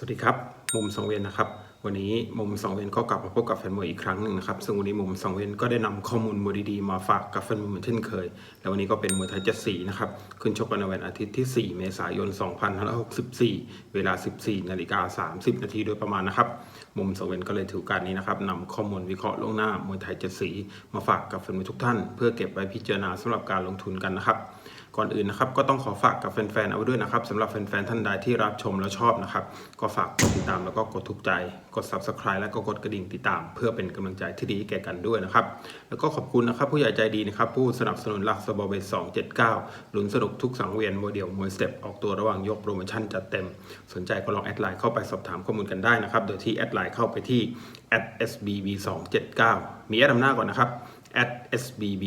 สวัสดีครับ มุมสังเวียนนะครับ วันนี้มุมสังเวียนก็กลับมาพบกับแฟนมวยอีกครั้งหนึ่งนะครับ ซึ่งวันนี้มุมสังเวียนก็ได้นำข้อมูลมวยดีๆมาฝากกับแฟนมวยเหมือนเช่นเคย และวันนี้ก็เป็นมวยไทยเจ็ดสีนะครับขึ้นชกกันในวันอาทิตย์ที่ 4 เมษายน 2564 เวลา 14 นาฬิกา 30 นาทีโดยประมาณนะครับ มุมสังเวียนก็เลยถือกาสนี้นะครับนำข้อมูลวิเคราะห์ล่วงหน้ามวยไทยเจ็ดสีมาฝากกับแฟนมวยทุกท่าน เพื่อเก็บไว้พิจารณาสำหรับการลงทุนกันนะครับ ก่อนอื่นนะครับก็ต้องขอฝากกับแฟนๆ เอาไว้ด้วยนะครับสำหรับแฟนๆ ท่านใดที่รับชมและชอบนะครับ ก็ฝากกดติดตามแล้วก็กดถูกใจ กด subscribe แล้วก็กดกระดิ่งติดตาม เพื่อเป็นกำลังใจที่ดีแก่กันด้วยนะครับ แล้วก็ขอบคุณนะครับผู้ใหญ่ใจดีนะครับผู้สนับสนุนหลักสบอเบส279ลุ้นสนุกทุกสังเวียนโมเดลมวยสเต็ปออกตัวระหว่างยกโปรโมชั่นจัดเต็ม สนใจก็ลองแอดไลน์เข้าไปสอบถามข้อมูลกันได้นะครับโดยที่แอดไลน์เข้าไปที่ @sbb 279มีแอดนำหน้าก่อนนะครับ @sbb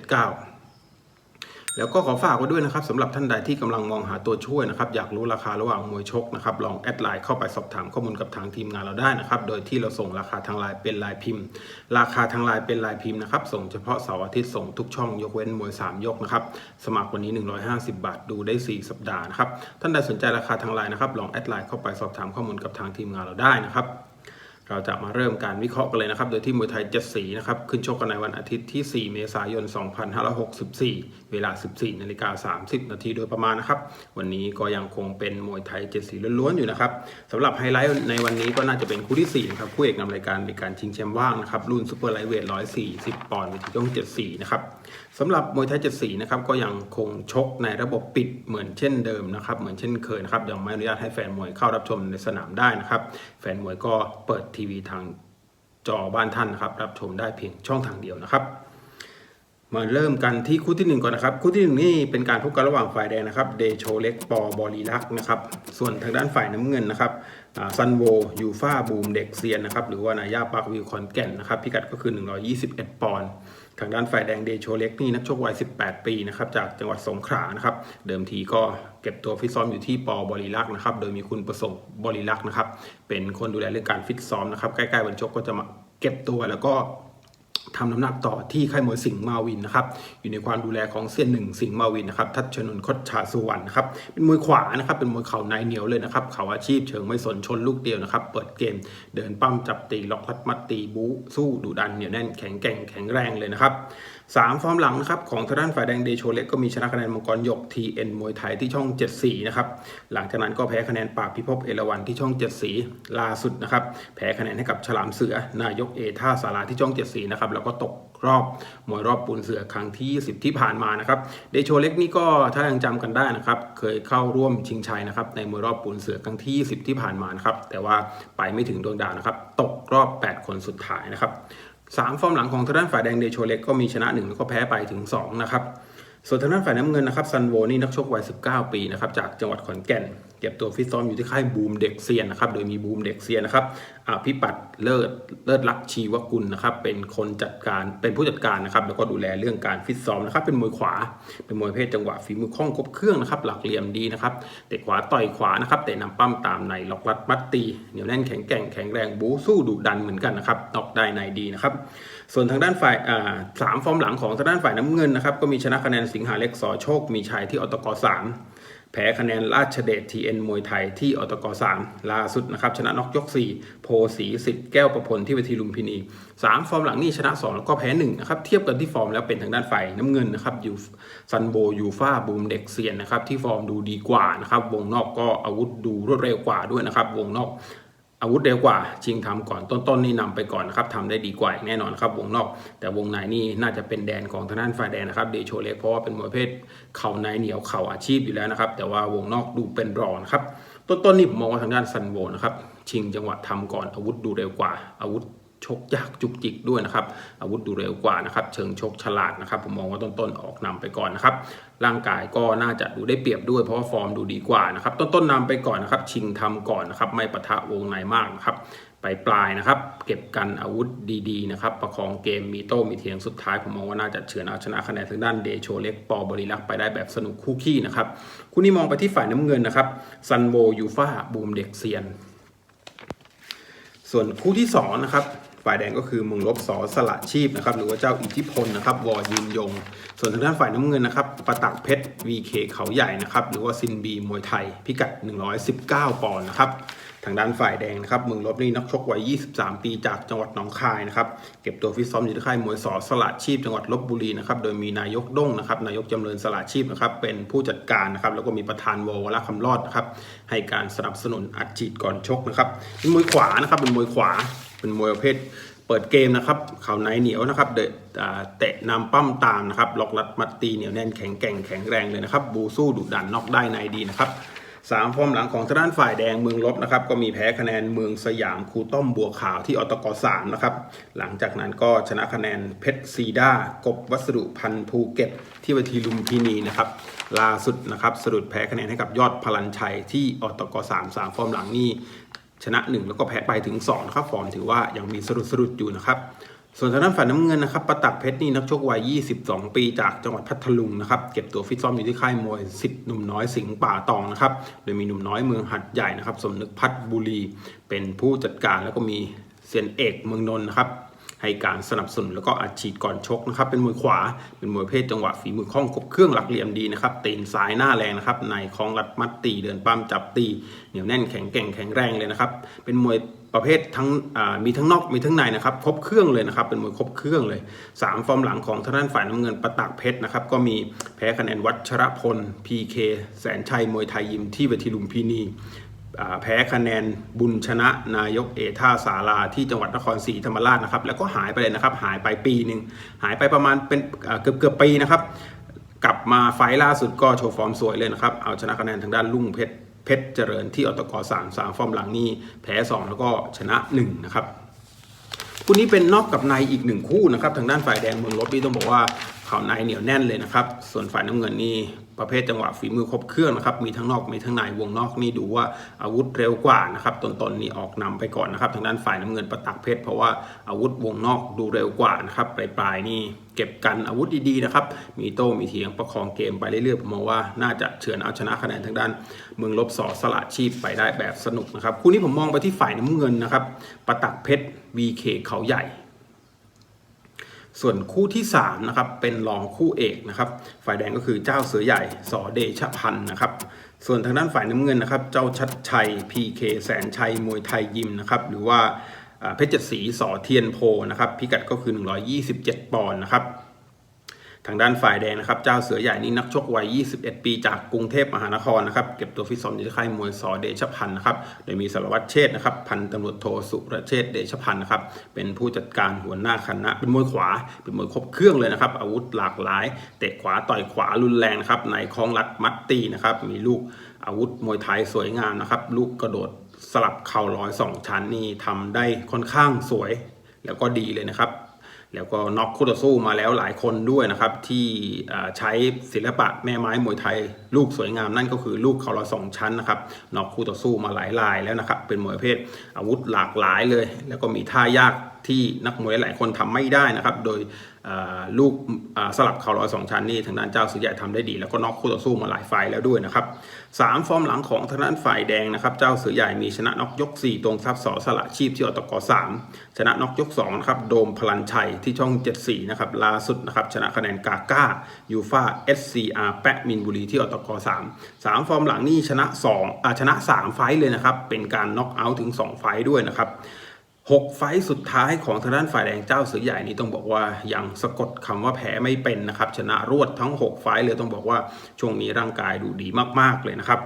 279 แล้วก็ขอฝากไว้ด้วยนะครับสำหรับท่านใดที่กำลังมองหาตัวช่วยนะครับอยากรู้ราคาระหว่างมวยชกนะครับลองแอดไลน์เข้าไปสอบถามข้อมูลกับทางทีมงานเราได้นะครับโดยที่เราส่งราคาทางไลน์เป็นลายพิมพ์ ราคาทางไลน์เป็นลายพิมพ์นะครับส่งเฉพาะเสาร์อาทิตย์ส่งทุกช่องยกเว้นมวย 3 ยกนะครับสมัครวันนี้ 150 บาทดูได้ 4 สัปดาห์นะครับท่านใดสนใจราคาทางไลน์นะครับลองแอดไลน์เข้าไปสอบถามข้อมูลกับทางทีมงานเราได้นะครับ เราจะมาเริ่มการวิเคราะห์กันเลยนะครับ โดยที่มวยไทยเจ็ดสีนะครับ ขึ้นชกกันในวันอาทิตย์ที่ 4 เมษายน 2564 เวลา 14นาฬิกา30 นาทีโดยประมาณนะครับ วันนี้ก็ยังคงเป็นมวยไทยเจ็ดสีล้วนๆอยู่นะครับสำหรับไฮไลท์ในวันนี้ก็น่าจะเป็นคู่ที่4นะครับ คู่เอกนำรายการในการชิงแชมป์ว่างนะครับ รุ่นซูเปอร์ไลท์เวท 140 ปอนด์เวทีช่อง74 นะครับสำหรับมวยไทยเจ็ดสีนะครับ ก็ยังคงชกในระบบปิดเหมือนเช่นเดิมนะครับ เหมือนเช่นเคยนะครับ ยังไม่อนุญาตให้แฟนมวยเข้ารับชมในสนามได้นะครับ แฟนมวยก็เปิดทีวีทางจอบ้านท่านนะครับ รับชมได้เพียงช่องทางเดียวนะครับ มาเริ่มกันที่คู่ที่หนึ่งก่อนนะครับ คู่ที่หนึ่งนี่เป็นการพบกันระหว่างฝ่ายแดงนะครับเดโชเล็กปอบอลีลักนะครับ ส่วนทางด้านฝ่ายน้ำเงินนะครับซันโวยูฟาบูมเด็กเซียนนะครับหรือว่า นายาปาร์ควิวคอนแก่นนะครับพิกัดก็คือ 121 ปอนด์ ทางด้านฝ่ายแดงเดโชเล็กนี่นักชกวัย 18 ปีนะครับจากจังหวัดสงขลานะครับเดิมทีก็เก็บตัวฟิตซ้อมอยู่ที่ปอบริลักษ์นะครับโดยมีคุณประสงค์บริลักษ์นะครับเป็นคนดูแลเรื่องการฟิตซ้อมนะครับใกล้ๆวันชกก็จะมาเก็บตัวแล้วก็ ทำน้ำหนักต่อที่ค่ายมวยสิงห์มาวินนะครับอยู่ในความดูแลของเซียนหนึ่งสิงห์มาวินนะครับทัชชนน์คดชาสุวรรณนะครับเป็นมวยขวานะครับเป็นมวยเข่าในเหนียวเลยนะครับเข่าอาชีพเชิงไม่สนชนลูกเดียวนะครับเปิดเกมเดินปั้มจับตีล็อกลัดมัดตีบู๊สู้ดุดันเหนียวแน่นแข็งแกร่งแข็งแรงเลยนะครับสามฟอร์มหลังนะครับของทางด้านฝ่ายแดงเดโชเล็กก็มีชนะคะแนนมังกรหยก TN มวยไทยที่ช่อง7สีนะครับหลังจากนั้นก็แพ้คะแนนปราบพิภพเอราวันที่ช่อง7สีล่าสุดนะครับแพ้คะแนนให้กับฉลามเสือนายกเอท่าสาราที่ช่อง7สีนะครับแล้วก็ตกรอบมวยรอบปูนเสือครั้งที่ 10 ที่ผ่านมานะครับเดโชเล็กนี่ก็ถ้ายังจำกันได้นะครับเคยเข้าร่วมชิงชัยนะครับในมวยรอบปูนเสือครั้งที่ 10 ที่ผ่านมานะครับแต่ว่าไปไม่ถึงดวงดาวนะครับตกรอบ 8 คนสุดท้ายนะครับสามฟอร์มหลังของทางด้านฝ่ายแดงเดโชเล็กก็มีชนะ1แล้วก็แพ้ไปถึง2นะครับ ส่วนทางด้านฝ่ายน้ำเงินนะครับซันโวนี่นักชกวัย 19 ปีนะครับจากจังหวัดขอนแก่น เก็บตัวฟิตซ้อมอยู่ที่ค่ายบูมเด็กเซียนนะครับโดยมีบูมเด็กเซียนนะครับอภิปัตเลิศเลิศลักชีวกุลนะครับเป็นคนจัดการเป็นผู้จัดการนะครับแล้วก็ดูแลเรื่องการฟิตซ้อมนะครับเป็นมวยขวา เป็นมวยเพศจังหวะฝีมือคล่องครบเครื่องนะครับหลักเหลี่ยมดีนะครับเตะขวาต่อยขวานะครับเตะนำปั้มตามในล็อกลัดมัดตีเหนียวแน่นแข็งแกร่งแข็งแรงบู๊สู้ดุดันเหมือนกันนะครับนอกได้ในดีนะครับ ส่วนทางด้านฝ่ายสามฟอร์มหลังของทางด้านฝ่ายน้ำเงินนะครับก็มีชนะคะแนนสิงหาเล็กสอโชค มีชัยที่อตกสามแพ้คะแนนราชเดชทีเอ็นมวยไทยที่อตกสามล่าสุดนะครับชนะน็อกยก 4 โพสีสิทธิ์แก้วประพลที่เวทีลุมพินีสามฟอร์มหลังนี่ชนะ 2 แล้วก็แพ้1นะครับเทียบกันที่ฟอร์มแล้วเป็นทางด้านฝ่ายน้ำเงินนะครับอยู่ซันโบยูฟาบูมเด็กเซียนนะครับที่ฟอร์มดูดีกว่านะครับวงนอกก็อาวุธดูรวดเร็วกว่าด้วยนะครับวงนอก อาวุธเร็วกว่าชิงทำก่อนต้นๆนี่นำไปก่อนนะครับทำได้ดีกว่าแน่นอนครับวงนอก แต่วงในนี่น่าจะเป็นแดนของทางด้านฝ่ายแดนนะครับเดโชเล็กเพราะว่าเป็นมวยเพศเข่าในเหนียวเข่าอาชีพอยู่แล้วนะครับแต่ว่าวงนอกดูเป็นรองนะครับต้นๆนี่ผมมองว่าทางด้านซันโวนะครับชิงจังหวะทำก่อนอาวุธดูเร็วกว่าอาวุธ ชกยากจุกจิกด้วยนะครับอาวุธดูเร็วกว่านะครับเชิงชกฉลาดนะครับผมมองว่าต้นๆออกนำไปก่อนนะครับร่างกายก็น่าจะดูได้เปรียบด้วยเพราะว่าฟอร์มดูดีกว่านะครับต้นๆนำไปก่อนนะครับชิงทำก่อนนะครับไม่ปะทะวงในมากนะครับไปปลายนะครับ เก็บกันอาวุธดีๆนะครับ ประคองเกมมีโต้มีเทียงสุดท้าย ผมมองว่าน่าจะเฉือนเอาชนะคะแนนทางด้านเดโชเล็กปอบริลักษ์ไปได้แบบสนุกคู่ขี้นะครับคู่นี้มองไปที่ฝ่ายน้ำเงินนะครับซันโวยูฟาบูมเด็กเซียน ส่วนคู่ที่สองนะครับ ฝ่ายแดงก็คือมึงลบสอสละชีพนะครับหรือว่าเจ้าอิทธิพลนะครับวอยืนยง ส่วนทางด้านฝ่ายน้ำเงินนะครับประตักเพชร VK เขาใหญ่นะครับหรือว่าซินบีมวยไทย พิกัด 119 ปอนด์นะครับทางด้านฝ่ายแดงนะครับเมืองลบนี่นักชกวัย 23 ปีจากจังหวัดหนองคายนะครับเก็บตัวฟิตซ้อมอยู่ที่ค่ายมวยสอสละชีพจังหวัดลบบุรีนะครับโดยมีนายกด้งนะครับนายกจำเริญสละชีพนะครับเป็นผู้จัดการนะครับแล้วก็มีประธานววละคำรอดนะครับให้การสนับสนุนอัดฉีดก่อนชกนะครับเป็นมวยขวานะครับเป็นมวยขวา เป็นมวยประเภทเปิดเกมนะครับเข่าในเหนียวนะครับเดะอ่าเตะนำปั้มตามนะครับล็อกรัดมัดตีเหนียวแน่นแข็งแกร่งแข็งแรงเลยนะครับ บูสู้ดุดันน็อกได้ในดีนะครับสามฟอร์มหลังของทางด้านฝ่ายแดงเมืองลบนะครับก็มีแพ้คะแนนเมืองสยามครูต้อมบัวขาวที่อตกสามนะครับหลังจากนั้นก็ชนะคะแนนเพชรซีดากบวัสดุพันภูเก็ต ที่เวทีลุมพินีนะครับล่าสุดนะครับสะดุดแพ้คะแนนให้กับยอดพลันชัยที่อตกสามสามฟอร์มหลังนี่ ชนะ 1 แล้วก็แพ้ไปถึง2นะครับฟอร์มถือว่ายังมีสะดุดสะดุดอยู่นะครับส่วนทางด้านฝ่ายน้ำเงินนะครับประตักเพชรนี่นักชกวัย 22 ปีจากจังหวัดพัทลุงนะครับเก็บตัวฟิตซ้อมอยู่ที่ค่ายมวยสิทธิ์หนุ่มน้อยสิงห์ป่าตองนะครับโดยมีหนุ่มน้อยเมืองหัดใหญ่นะครับสมนึกพัฒบุรี เป็นผู้จัดการแล้วก็มีเซียนเอกเมืองนนท์นะครับ ให้การสนับสนุนแล้วก็อัดฉีดก่อนชกนะครับเป็นมวยขวาเป็นมวยเพศจังหวะฝีมือคล่องครบเครื่องหลักเหลี่ยมดีนะครับตีนซ้ายหน้าแรงนะครับในคล้องรัดมัดตีเดินปั้มจับตีเหนียวแน่นแข็งแกร่งแข็งแรงเลยนะครับเป็นมวยประเภททั้งมีทั้งนอกมีทั้งในนะครับครบเครื่องเลยนะครับเป็นมวยครบเครื่องเลยสามฟอร์มหลังของทางด้านฝ่ายน้ำเงินประตักเพชรนะครับก็มีแพ้คะแนนวัชรพล PK แสนชัยมวยไทยยิมที่เวทีลุมพินี แพ้คะแนนบุญชนะนายกเอท่าสาราที่จังหวัดนครศรีธรรมราชนะครับ แล้วก็หายไปเลยนะครับ หายไปปีหนึ่งหายไปประมาณเป็นเกือบเกือบปีนะครับ กลับมาไฟล่าสุดก็โชว์ฟอร์มสวยเลยนะครับ เอาชนะคะแนนทางด้านลุ่งเพชรเพชรเจริญที่อตกสามสามฟอร์มหลังนี้แพ้ 2 แล้วก็ชนะ 1 นะครับคู่นี้เป็นนอกกับในอีกหนึ่งคู่นะครับ ทางด้านฝ่ายแดงเมืองลบนี่ต้องบอกว่า เข่าในเหนียวแน่นเลยนะครับ ส่วนฝ่ายน้ำเงินนี่ประเภทจังหวะฝีมือครบเครื่องนะครับ มีทั้งนอกมีทั้งในวงนอกนี่ดูว่าอาวุธเร็วกว่านะครับตนๆนี่ออกนำไปก่อนนะครับ ทางด้านฝ่ายน้ำเงินประตักเพชรเพราะว่าอาวุธวงนอกดูเร็วกว่านะครับปลายๆนี่เก็บกันอาวุธดีๆนะครับ มีโต้มีเถียงประคองเกมไปเรื่อยๆผมมองว่าน่าจะเฉือนเอาชนะคะแนนทางด้าน เมืองลบสอสละชีพไปได้แบบสนุกนะครับคู่นี้ผมมองไปที่ฝ่ายน้ำเงินนะครับประตักเพชร VK เขาใหญ่ ส่วนคู่ที่3นะครับเป็นรองคู่เอกนะครับฝ่ายแดงก็คือเจ้าเสือใหญ่สอเดชพันธ์นะครับส่วนทางด้านฝ่ายน้ำเงินนะครับ เจ้าชัดชัย PK แสนชัยมวยไทยยิมนะครับหรือว่าอ่าเพชรเจ็ดสีสอเทียนโพนะครับพิกัดก็คือ 127 ปอนด์นะครับ ทางด้านฝ่ายแดงนะครับ เจ้าเสือใหญ่นี่นักชกวัย 21 ปีจากกรุงเทพมหานครนะครับเก็บตัวฟิตซ้อมอยู่ที่ค่ายมวยสอเดชพันธ์นะครับโดยมีสารวัตรเชษนะครับพันตำรวจโทสุรเชษเดชพันธ์นะครับเป็นผู้จัดการหัวหน้าคณะ เป็นมวยขวา เป็นมวยครบเครื่องเลยนะครับ อาวุธหลากหลาย เตะขวาต่อยขวารุนแรงนะครับในคล้องรัดมัดตีนะครับมีลูกอาวุธมวยไทยสวยงามนะครับลูกกระโดดสลับเข่าร้อยสองชั้นนี่ทำได้ค่อนข้างสวย แล้วก็ดีเลยนะครับ แล้วก็น็อกคู่ต่อสู้มาแล้วหลายคนด้วยนะครับ ที่ใช้ศิลปะแม่ไม้มวยไทย ลูกสวยงามนั่นก็คือลูกเขาละสองชั้นนะครับน็อกคู่ต่อสู้มาหลายรายแล้วนะครับ เป็นมวยเพศอาวุธหลากหลายเลย แล้วก็มีท่ายากที่นักมวยหลายคนทำไม่ได้นะครับ โดย ลูกสลับเข่าร้อยสองชั้นนี่ทางด้านเจ้าสุริยะทำได้ดี แล้วก็น็อกคู่ต่อสู้มาหลายไฟแล้วด้วยนะครับสามฟอร์มหลังของทางด้านฝ่ายแดงนะครับเจ้าสือใหญ่มีชนะน็อกยก 4 ตรงทรัพย์สอสละชีพที่อตก3ชนะน็อกยก2นะครับโดมพลันชัยที่ช่อง 74นะครับล่าสุดนะครับชนะคะแนนกาก้ายูฟา SCR แปะมินบุรีที่อตก3 3ฟอร์มหลังนี่ชนะ2อ่าชนะ 3 ไฟเลยนะครับเป็นการน็อกเอาท์ถึง 2 ไฟด้วยนะครับ 6 ไฟสุดท้ายของทางด้านฝ่ายแดงเจ้าเสือใหญ่นี้ต้องบอกว่ายังสะกดคำว่าแพ้ไม่เป็นนะครับ ชนะรวดทั้ง 6 ไฟเลยต้องบอกว่าช่วงนี้ร่างกายดูดีมากๆเลยนะครับ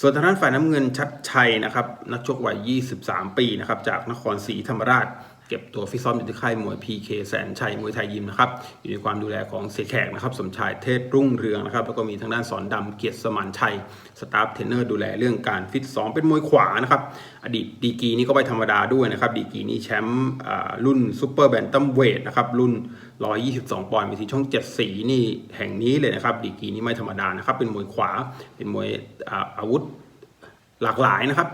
ส่วนทางด้านฝ่ายน้ำเงินชัดชัยนะครับนักชกวัย 23 ปีนะครับจากนครศรีธรรมราช เก็บตัวฟิตซ้อมอยู่ที่ค่ายมวย PK แสนชัยมวยไทยยิมนะครับอยู่ในความดูแลของเสียแขกนะครับสมชายเทศรุ่งเรืองนะครับแล้วก็มีทางด้านสอนดำเกียรติสมานชัยสตาฟเทรนเนอร์ดูแลเรื่องการฟิตซ้อมเป็นมวยขวานะครับอดีตดีกีนี่ก็ไปธรรมดาด้วยนะครับดีกีนี่แชมป์รุ่นซูเปอร์แบนตัมเวทนะครับรุ่น 122 ปอนด์มีที่ช่อง 7 สีนี่แห่งนี้เลยนะครับดีกีนี่ไม่ธรรมดานะครับเป็นมวยขวาเป็นมวยอาอาวุธหลากหลายนะครับ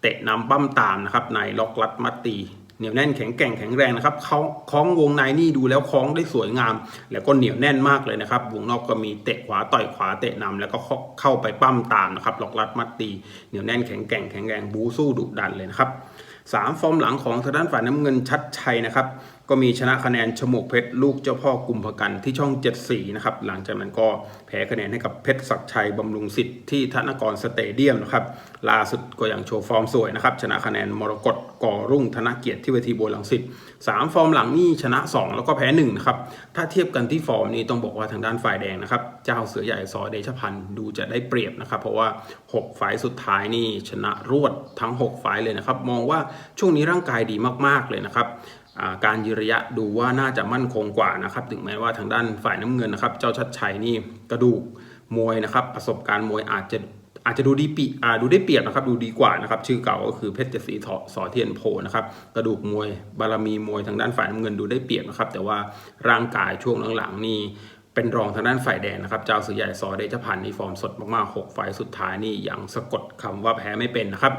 เตะนำปั้มตามนะครับในล็อกลัดมัดตี เหนียวแน่นแข็งแกร่งแข็งแรงนะครับเขาคล้องวงในนี่ดูแล้วคล้องได้สวยงาม แล้วก็เหนียวแน่นมากเลยนะครับ วงนอกก็มีเตะขวาต่อยขวาเตะนำแล้วก็เข้าไปปั้มตามนะครับล็อกลัดมัดตีเหนียวแน่นแข็งแกร่งแข็งแรงบูสู้ดุดันเลยนะครับสามฟอร์มหลังของทางด้านฝ่ายน้ำเงินชัดชัยนะครับก็มีชนะคะแนนชมกเพชรลูกเจ้าพ่อกุมภกันที่ช่อง7สีนะครับ หลังจากนั้นก็แพ้คะแนนให้กับเพชรศักชัยบำรุงสิทธิ์ที่ธนกรสเตเดียมนะครับล่าสุดก็ยังโชว์ฟอร์มสวยนะครับ ชนะคะแนนมรกตก่อรุ่งธนเกียรติที่เวทีโบวหลังสิตสามฟอร์มหลังนี่ชนะ 2 แล้วก็แพ้1นะครับถ้าเทียบกันที่ฟอร์มนี้ต้องบอกว่าทางด้านฝ่ายแดงนะครับเจ้าเสือใหญ่สอเดชพันธ์ดูจะได้เปรียบนะครับ เพราะว่า6ไฟล์สุดท้ายนี่ชนะรวดทั้ง6ไฟล์เลยนะครับ มองว่าช่วงนี้ร่างกายดีมากๆเลยนะครับ การยืนระยะดูว่าน่าจะมั่นคงกว่านะครับถึงแม้ว่าทางด้านฝ่ายน้ำเงินนะครับ เจ้าชัดชัยนี่กระดูกมวยนะครับ ประสบการณ์มวยอาจจะอาจจะดูดีปีอ่าดูได้เปรียบนะครับ ดูดีกว่านะครับ ชื่อเก่าก็คือเพชรเจดศรีสอสอเทียนโพนะครับกระดูกมวยบารมีมวยทางด้านฝ่ายน้ำเงินดูได้เปรียบนะครับ แต่ว่าร่างกายช่วงหลังๆนี่ เป็นรองทางด้านฝ่ายแดงนะครับเจ้าสือใหญ่ซอเดชพันธ์นี่ฟอร์มสดมากๆ6ไฟสุดท้ายนี่ยังสะกดคำว่าแพ้ไม่เป็นนะครับ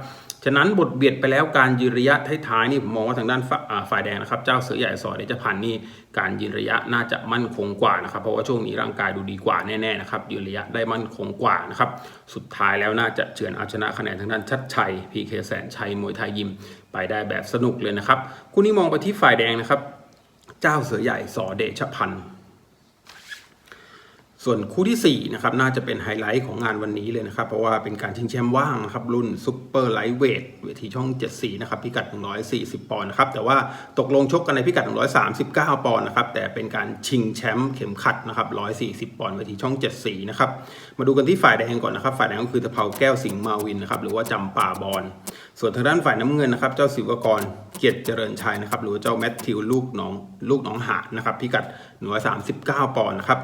ฉะนั้นบทเบียดไปแล้วการยืนระยะท้ายๆนี่ผมมองว่าทางด้านฝ่าฝายแดงนะครับเจ้าเสือใหญ่ซอเดชพันธ์นี่การยืนระยะน่าจะมั่นคงกว่านะครับเพราะว่าช่วงนี้ร่างกายดูดีกว่าแน่ๆนะครับยืนระยะได้มั่นคงกว่านะครับสุดท้ายแล้วน่าจะเฉือนเอาชนะคะแนนทางด้านชัดชัยพีเคแสนชัยมวยไทยยิมไปได้แบบสนุกเลยนะครับคู่นี้มองไปที่ฝ่ายแดงนะครับเจ้าเสือใหญ่สอเดชพันธ์ ส่วนคู่ที่4นะครับน่าจะเป็นไฮไลท์ของงานวันนี้เลยนะครับ เพราะว่าเป็นการชิงแชมป์ว่างนะครับ รุ่นซุปเปอร์ไลท์เวทเวทีช่อง 74 นะครับ พิกัด 140 ปอนด์นะครับ แต่ว่าตกลงชกกันในพิกัด 139 ปอนด์นะครับ แต่เป็นการชิงแชมป์เข็มขัดนะครับ 140 ปอนด์เวทีช่อง 74 นะครับ มาดูกันที่ฝ่ายแดงก่อนนะครับ ฝ่ายแดงก็คือตะเภาแก้วสิงห์มาวินนะครับหรือว่าจำป่าบอลส่วนทางด้านฝ่ายน้ำเงินนะครับเจ้าศิวกรเกียรติเจริญชัยนะครับหรือว่าเจ้าแมทธิวลูกน้องลูกน้องหานะครับพิกัด 139 ปอนด์นะครับ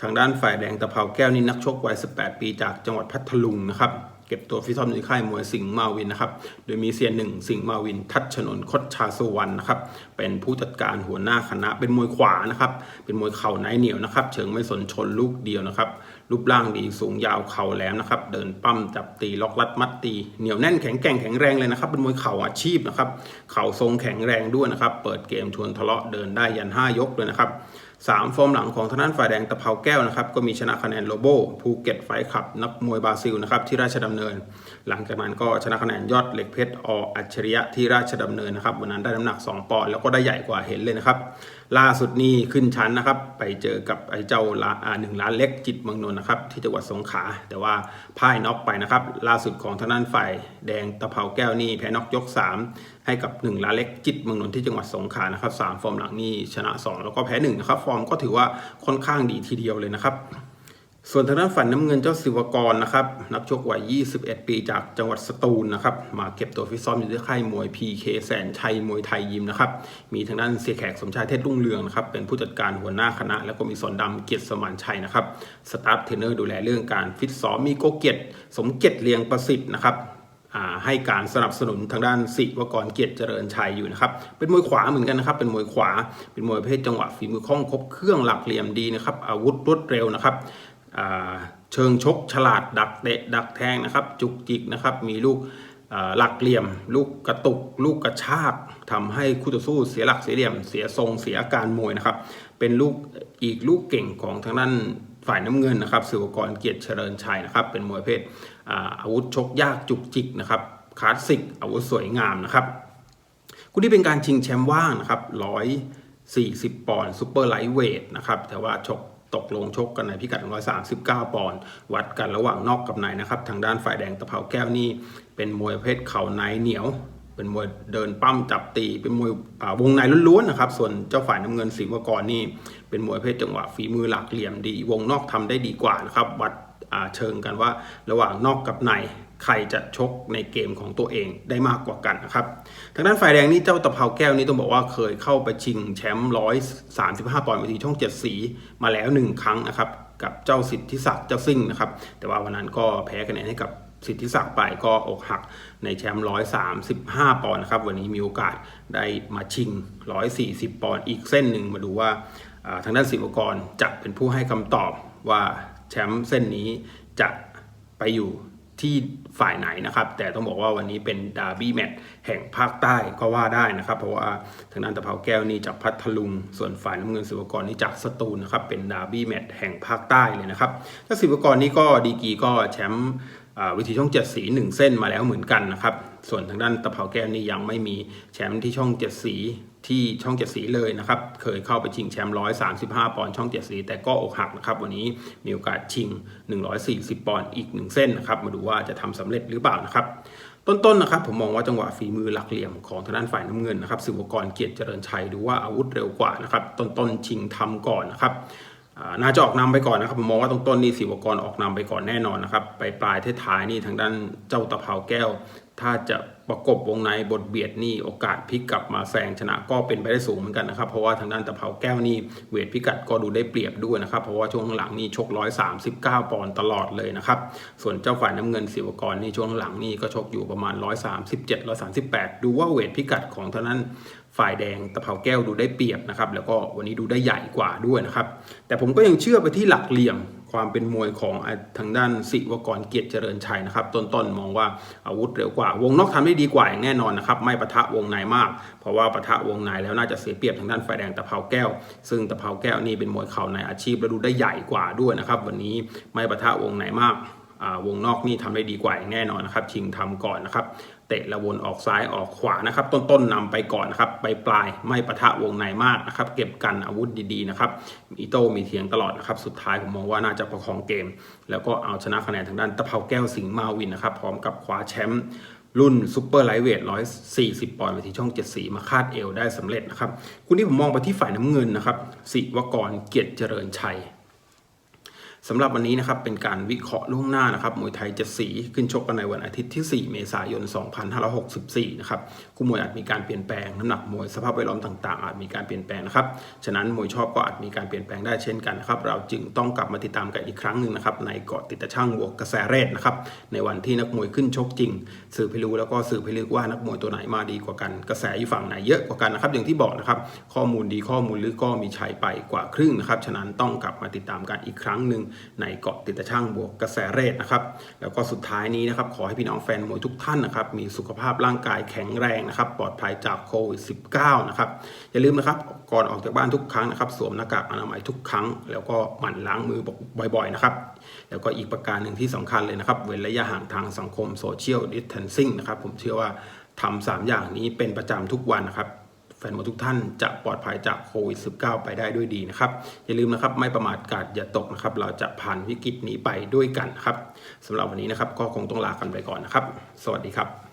ทางด้านฝ่ายแดงตะเภาแก้วนี่นักชกวัย 18 ปีจากจังหวัดพัทลุงนะครับเก็บตัวฟิตซ้อมอยู่ในค่ายมวยสิงห์มาวินนะครับ โดยมีเซียนหนึ่งสิงห์มาวิน ทัชชนนท์คดชาสุวรรณนะครับ เป็นผู้จัดการหัวหน้าคณะ เป็นมวยขวานะครับ เป็นมวยเข่าในเหนียวนะครับ เชิงไม่สนชนลูกเดียวนะครับ รูปร่างดีสูงยาวเข่าแหลมนะครับ เดินปั้มจับตีล็อกลัดมัดตี เหนียวแน่นแข็งแกร่งแข็งแรงเลยนะครับ เป็นมวยเข่าอาชีพนะครับ เข่าทรงแข็งแรงด้วยนะครับ เปิดเกมชวนทะเลาะเดินได้ยัน5ยกเลยนะครับ สามฟอร์มหลังของทางด้านฝ่ายแดงตะเภาแก้วนะครับก็มีชนะคะแนนโลโบภูเก็ตไฟขับ นักมวยบราซิลนะครับที่ราชดำเนิน หลังจากนั้นก็ชนะคะแนนยอดเหล็กเพชรออัจฉริยะที่ราชดำเนินนะครับวันนั้นได้น้ำหนัก 2 ปอนด์แล้วก็ได้ใหญ่กว่าเห็นเลยนะครับล่าสุดนี้ขึ้นชั้นนะครับ ไปเจอกับไอ้เจ้าลาอาหนึ่งล้านเล็กจิตเมืองนนท์นะครับ ที่จังหวัดสงขลาแต่ว่าพ่ายน็อกไปนะครับ ล่าสุดของทางด้านฝ่ายแดงตะเภาแก้วนี่แพ้น็อกยก 3 ให้กับ 1 ล้านเล็กจิตเมืองนนท์ที่จังหวัดสงขลานะครับสามฟอร์มหลังนี่ชนะ 2 แล้วก็แพ้1นะครับฟอร์มก็ถือว่าค่อนข้างดีทีเดียวเลยนะครับ ส่วนทางด้านฝันน้ำเงินเจ้าศิวกรนะครับนักชกวัย 21 ปีจากจังหวัดสตูลนะครับมาเก็บตัวฟิตซ้อมอยู่ที่ค่ายมวย PK แสนชัยมวยไทยยิมนะครับมีทางด้านเสียแขกสมชายเทศรุ่งเรืองนะครับเป็นผู้จัดการหัวหน้าคณะ แล้วก็มีสอนดำเกียรติสมานชัยนะครับสตาฟเทรนเนอร์ดูแลเรื่องการฟิตซ้อมมีโกเกียรติสมเกียรติเลียงประสิทธิ์นะครับให้การสนับสนุนทางด้านศิวกรเกียรติเจริญชัยอยู่นะครับ เป็นมวยขวาเหมือนกันนะครับ เป็นมวยขวา เป็นมวยประเภทจังหวะฝีมือคล่องครบเครื่องหลักเหลี่ยมดีนะครับ อาวุธรวดเร็วนะครับ เชิงชกฉลาดดักเตะดักแทงนะครับ จุกจิกนะครับมีลูกหลักเหลี่ยม ลูกกระตุก ลูกกระชากทำให้คู่ต่อสู้เสียหลักเสียเหลี่ยม เสียทรงเสียอาการมวยนะครับ เป็นลูกอีกลูกเก่งของทางด้านฝ่ายน้ำเงินนะครับศิวกรเกียรติเจริญชัยนะครับเป็นมวยเพศอาวุธชกยากจุกจิกนะครับคลาสสิกอาวุธสวยงามนะครับคู่นี้เป็นการชิงแชมป์ว่างนะครับ140 ปอนด์ซูเปอร์ไลท์เวทนะครับแต่ว่าชก ตกลงชกกันในพิกัด 139 ปอนด์วัดกันระหว่างนอกกับในนะครับ ทางด้านฝ่ายแดงตะเภาแก้วนี่เป็นมวยเพศเข่าในเหนียว เป็นมวยเดินปั้มจับตีเป็นมวยวงในล้วนๆนะครับ ส่วนเจ้าฝ่ายน้ำเงินศิวกรนี่ เป็นมวยเพศจังหวะฝีมือหลักเหลี่ยมดี วงนอกทำได้ดีกว่านะครับวัดเชิงกันว่าระหว่างนอกกับใน ใครจะชกในเกมของตัวเองได้มากกว่ากันนะครับทางด้านฝ่ายแดงนี่เจ้าตะเภาแก้วนี่ต้องบอกว่าเคยเข้าไปชิงแชมป์ร้อยสามสิบห้าปอนด์เวทีช่องเจ็ดสีมาแล้วหนึ่งครั้งนะครับกับเจ้าสิทธิศักดิ์เจ้าซิ่งนะครับแต่ว่าวันนั้นก็แพ้คะแนนให้กับสิทธิศักดิ์ไปก็อกหักในแชมป์135ปอนด์นะครับวันนี้มีโอกาสได้มาชิง140ปอนด์อีกเส้นหนึ่งมาดูว่าทางด้านศิวกรจะเป็นผู้ให้คำตอบว่าแชมป์เส้นนี้จะไปอยู่ ที่ฝ่ายไหนนะครับ แต่ต้องบอกว่าวันนี้เป็นดาร์บี้แมตช์แห่งภาคใต้ก็ว่าได้นะครับ เพราะว่าทางด้านตะเภาแก้วนี่จากพัทลุง ส่วนฝ่ายน้ำเงินสิวกรนี่จากสตูลนะครับ เป็นดาร์บี้แมตช์แห่งภาคใต้เลยนะครับถ้าสิวกรนี่ก็ดีกีก็แชมป์วิธีช่องเจ็ดสีหนึ่งเส้นมาแล้วเหมือนกันนะครับ ส่วนทางด้านตะเภาแก้วนี่ยังไม่มีแชมป์ที่ช่องเจ็ดสีที่ช่องเจ็ดสีเลยนะครับ เคยเข้าไปชิงแชมป์135ปอนด์ช่องเจ็ดสีแต่ก็อกหักนะครับ วันนี้มีโอกาสชิง140ปอนด์อีกหนึ่งเส้นนะครับ มาดูว่าจะทำสำเร็จหรือเปล่านะครับต้นๆนะครับผมมองว่าจังหวะฝีมือหลักเหลี่ยมของทางด้านฝ่ายน้ำเงินนะครับสิวกรเกียรติเจริญชัยดูว่าอาวุธเร็วกว่านะครับต้นๆชิงทำก่อนนะครับน่าจะออกนำไปก่อนนะครับผมมองว่าต้นๆนี่สิวกรออกนำไปก่อนแน่นอนนะครับไปปลายท้ายๆนี่ทางด้านเจ้าตะเภาแก้ว ถ้าจะประกบวงในบทเบียดนี่โอกาสพลิกกลับมาแซงชนะก็เป็นไปได้สูงเหมือนกันนะครับ เพราะว่าทางด้านตะเภาแก้วนี่เวทพิกัดก็ดูได้เปรียบด้วยนะครับ เพราะว่าช่วงหลังนี่ชก 139 ปอนด์ตลอดเลยนะครับ ส่วนเจ้าฝ่ายน้ำเงินศิวกรนี่ช่วงหลังนี่ก็ชกอยู่ประมาณ 137 138 ดูว่าเวทพิกัดของทางนั้น ฝ่ายแดงตะเภาแก้วดูได้เปรียบนะครับ แล้วก็วันนี้ดูได้ใหญ่กว่าด้วยนะครับ แต่ผมก็ยังเชื่อไปที่หลักเหลี่ยมความเป็นมวยของทางด้านสิวกรเกียรติเจริญชัยนะครับต้นๆมองว่าอาวุธเร็วกว่า วงนอกทำได้ดีกว่าอย่างแน่นอนนะครับไม่ปะทะวงในมาก เพราะว่าปะทะวงในแล้วน่าจะเสียเปรียบทางด้านฝ่ายแดงตะเภาแก้ว ซึ่งตะเภาแก้วนี่เป็นมวยเข่าในอาชีพและดูได้ใหญ่กว่าด้วยนะครับ วันนี้ไม่ปะทะวงในมากวงนอกนี่ทำได้ดีกว่าอย่างแน่นอนนะครับชิงทำก่อนนะครับ เตะละวนออกซ้ายออกขวานะครับ ต้นๆนำไปก่อนนะครับไปปลายไม่ปะทะวงในมากนะครับ เก็บกันอาวุธดีๆนะครับมีโต้มีเถียงตลอดนะครับ สุดท้ายผมมองว่าน่าจะประคองเกม แล้วก็เอาชนะคะแนนทางด้านตะเภาแก้วสิงห์มาวินนะครับ พร้อมกับคว้าแชมป์รุ่นซูเปอร์ไลท์เวท 140 ปอนด์ไปที่ช่อง 7 สี มาคาดเอวได้สำเร็จนะครับ คุณที่ผมมองไปที่ฝ่ายน้ำเงินนะครับ สิวกร เกียรติเจริญชัย สำหรับวันนี้นะครับเป็นการวิเคราะห์ล่วงหน้านะครับมวยไทยจะสีขึ้นชกกันในวันอาทิตย์ที่ 4 เมษายน 2564 นะครับคู่มวยอาจมีการเปลี่ยนแปลงน้ำหนักมวยสภาพแวดล้อมต่างๆ อาจมีการเปลี่ยนแปลงนะครับฉะนั้นมวยชอบก็อาจมีการเปลี่ยนแปลงได้เช่นกันนะครับเราจึงต้องกลับมาติดตามกันอีกครั้งหนึ่งนะครับในเกาะติดตะช่างบวกกระแสเรศนะครับในวันที่นักมวยขึ้นชกจริง สื่อพิรู้แล้วก็สื่อพิลึกว่านักมวยตัวไหนมาดีกว่ากันกระแสอยู่ฝั่งไหนเยอะกว่ากันนะครับอย่างที่บอกนะครับข้อมูลดีข้อมูลลึกก็มีชัยไปกว่าครึ่งนะครับฉะนั้นต้องกลับมาติดตามกันอีกครั้งหนึ่งในเกาะติดตะช่างบวกกระแสเรศนะครับ แล้วก็สุดท้ายนี้นะครับ ขอให้พี่น้องแฟนมวยทุกท่านนะครับ มีสุขภาพร่างกายแข็งแรงนะครับ ปลอดภัยจากโควิด -19 นะครับ อย่าลืมนะครับ ก่อนออกจากบ้านทุกครั้งนะครับ สวมหน้ากากอนามัยทุกครั้ง แล้วก็หมั่นล้างมือบ่อยๆนะครับ แล้วก็อีกประการหนึ่งที่สำคัญเลยนะครับ เว้นระยะห่างทางสังคมโซเชียลดิสเทนซิ่งนะครับ ผมเชื่อว่าทำสามอย่างนี้เป็นประจำทุกวันนะครับ ฟนมอทุกท่านจะปลอดภัยจากโควิด -19 ไปได้ด้วยดีนะครับ อย่าลืมนะครับไม่ประมาทกาดอย่าตกนะครับ เราจะผ่านวิกฤตนี้ไปด้วยกันครับสำหรับวันนี้นะครับก็คงต้องลากันไปก่อนนะครับ สวัสดีครับ